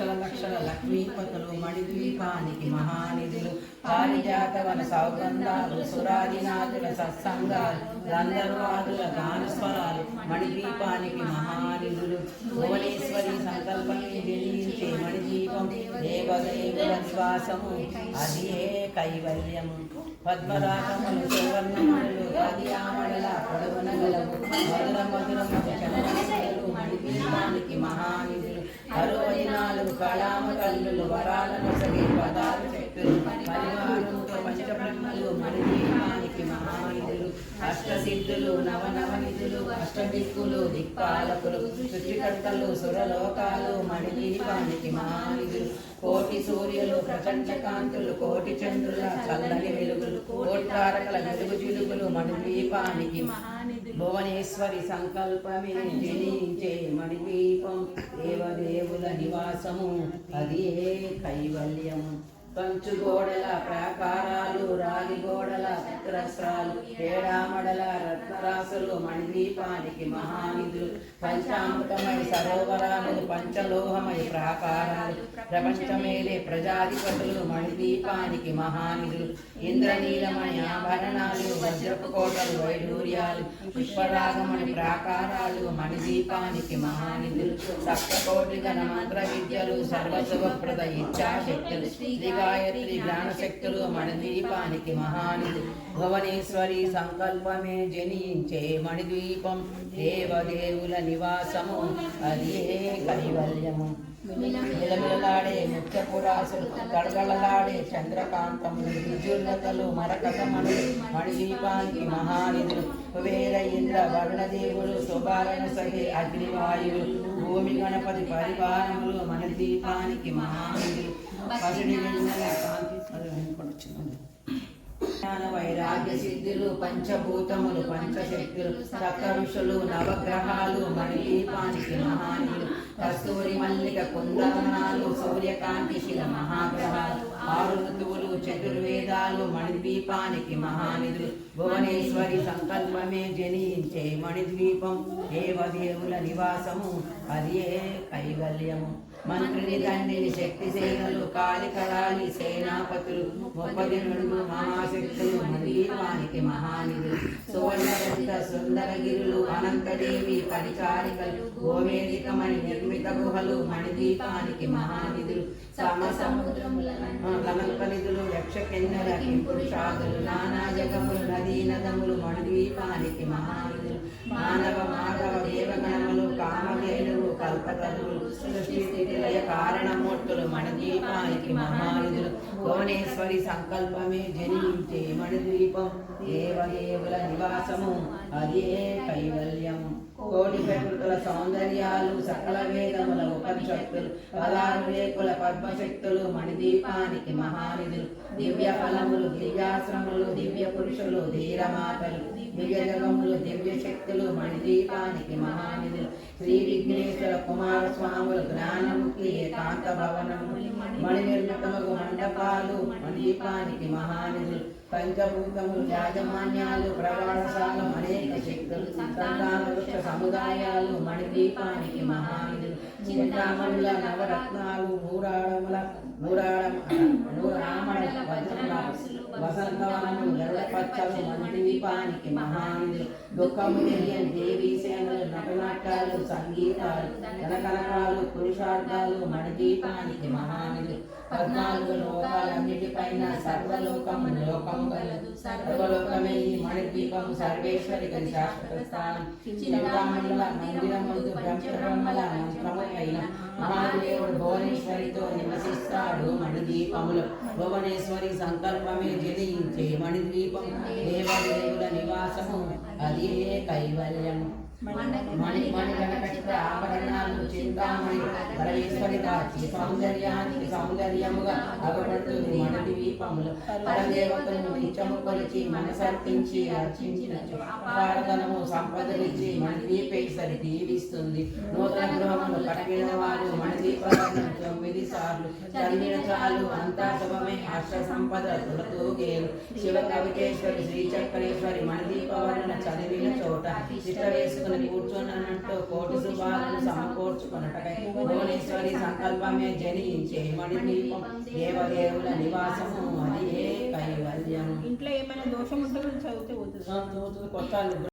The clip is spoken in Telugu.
లక్షల లక్షల లక్ష్మీపతులు మణిద్వీపానికి మహానిధులు పారిజాతవన సౌగంధాలు సురాదినాథుల సత్సంగాలు గంధర్వాదుల గానస్వరాలు మణిద్వీపానికి మహానిధులు భువనేశ్వరి సంకల్పమే వెలిగించే మణిదీపం దేవదేవుల నివాసము అది ఏ కైవల్యము పద్మరాగములు సువర్ణములు అది ఆమడల పొడవనగలవు మధుర మధుర మధుర మణిద్వీపానికి మహానిధులు నాలుగు కళామ కల్లులు వరాలను సగే పదాలు శక్తులు పరివారంతో పంచబ్రహ్మలు మణిదీపానికి మహానిధులు అష్టసిద్ధులు నవనవనిధులు అష్టదిక్కులు దిక్పాలకులు సృష్టికర్తలు సురలోకాలు మణిదీపానికి మహానిధులు కోటి సూర్యులు ప్రపంచ కాంతులు కోటి చంద్రుల చల్లని వెలుగులు కోటి తారకల వెలుగు చిలుగులు మణిదీపానికి భువనేశ్వరి సంకల్పమే జనించే మణిదీపం ఏ దేవుల నివాసము అదే కైవల్యము? కంచు గోడల ప్రాకారాలు రాగి గోడల చిత్రస్త్రాలు ఏడామడల రత్నరాసులు మణిదీపానికి మహానిధులు పంచామృతమై సరోవరాలు పంచలోహమై ప్రాకారాలు ప్రపంచమేలే ప్రజాధిపతులు మణిదీపానికి మహానిధులు ఇంద్రనీలమణి ఆభరణాలు వజ్రపు కోటలు వైడూర్యాలు పుష్పరాగమణి ప్రాకారాలు మణిదీపానికి మహానిధులు సప్తకోటి గణ మంత్ర విద్యలు సర్వశుభప్రద ఇచ్చాశక్తులు శ్రీగా గాయత్రి జ్ఞానశక్తులు మణిద్వీపానికి మహానిధి భువనేశ్వరి సంకల్పమే జనించే మణిద్వీపం దేవదేవుల నివాసము అది కైవల్యము మిలమిలలాడే ముత్యపురాసులు గడగడలాడే చంద్రకాంతములు విజుల్లతలు మరకతమణులు మణిదీపానికి మహానిధులు కుబేర ఇంద్ర వరుణదేవులు శుభాలన సహి అగ్నివాయువులు భూమి గణపతి పరిపాలనములు మణిదీపానికి మహానిధులు. పసిడి కాంతి జ్ఞాన వైరాగ్య సిద్ధులు పంచభూతములు పంచశక్తులు సప్త ఋషులు నవగ్రహాలు మణిదీపానికి మహానులు కస్తూరి మల్లిక కుందవనాలు సూర్యకాంతి శిల మహాగ్రహాలు. ఆరు ఋతువులు చతుర్వేదాలు మణిద్వీపానికి మహానిధులు భువనేశ్వరి సంకల్పమే జనించే మణిద్వీపం దేవదేవుల నివాసము? అది కైవల్యము? మంత్రిని దండిని శక్తి సేనలు కాళికరాలి సేనాపతులు ముప్పది రెండు మహాశక్తులు మణిద్వీపానికి మహానిధులు సువర్ణరంత సుందరగిరులు అనంతదేవి పరిచారికలు గోవేదికమణి నిర్మిత గుహలు మణిద్వీపానికి మహానిధులు సమ సముద్రముల కనక నిధులు యక్ష కిన్నెర కింపురుషాదులు నానా జగములు నదీ నదములు మణిద్వీపానికి మహానిధులు మానవ మాధవ దేవగణములు కామధేనువు కల్పతరువులు సృష్టి స్థితి లయ కారణమూర్తులు మణిద్వీపానికి మహానిధులు భువనేశ్వరి సంకల్పమే జనించే మణిద్వీపం. దేవదేవుల నివాసము. అదే కైవల్యం. కోటి ప్రకృతుల సౌందర్యాలు సకల వేదముల ఉపనిషత్తులు పదారు రేకుల పద్మశక్తులు మణిదీపానికి మహానిధులు. దివ్య ఫలములు దివ్యాశ్రములు దివ్య పురుషులు ధీరమాతలు. దివ్య జగములు దివ్య శక్తులు మణిదీపానికి మహానిధులు. శ్రీ విఘ్నేశ్వర కుమార స్వాములు జ్ఞానముక్తి ఏకాంత భవనములు మణి నిర్మితముగు మండపాలు మణిదీపానికి మహానిధులు. పంచభూతములు యాజమాన్యాలు ప్రవాసాలు అనేక శక్తులు వృక్ష సముదాయాలు మణిదీపానికి మహానిధులు చింతామణుల నవరత్నాలు నూరాడముల నూరాడ నూరామణ వజ్రముల వసంతవనములు గరుడపచ్చలు మణిదీపానికి మహానిధులు దుఃఖము తెలియని దేవీ సేనలు నటనాట్యాలు సంగీతాలు కనకనకాలు పురుషార్థాలు మణిదీపానికి మహానిధులు. పద్నాలుగు లోకాలన్నిటిపైన సర్వలోకము లోకము కలదు. సర్వలోకమే ఈ మణిద్వీపం సర్వేశ్వరి గది శాశ్వత స్థానం. చింతామణుల మందిరముందు పంచబ్రహ్మల మంత్రము అయిన మహాదేవుడు భువనేశ్వరితో నివసిస్తాడు మణిదీపములు. భువనేశ్వరి సంకల్పమే జనించే మణిద్వీపం దేవదేవుల నివాసము. అది కైవల్యము మణి మణి ఆభరణాలు చింతామణి. పరమేశ్వరి దాచి సౌందర్యానికి సౌందర్యముగా అగపడుతుంది ద్వీపములు నిత్యము కొలిచి మనసర్పించి అర్చించిన అపారధనము సంపదలిచ్చి మన ద్వీపేశ్వరి దీవిస్తుంది. నూతన గృహములు చదివిన చాలు. అంతా శుభమే అష్ట సంపద తులతూగేలు శివ కవితేశ్వరి శ్రీ చక్రేశ్వరి మణదీపవర్ణన చదివిన చోట చిట్ట వేసుకుని కూర్చున్నట్టు కోటి శుభాలను సమకూర్చుకున్నటకై భువనేశ్వరి సంకల్పమే జనించే మణిదీపం. దేవదేవుల నివాసము. అది ఏ కైవల్యం ఇంట్లో ఏమైనా దోషం ఉంటే చదివితే పోతుంది.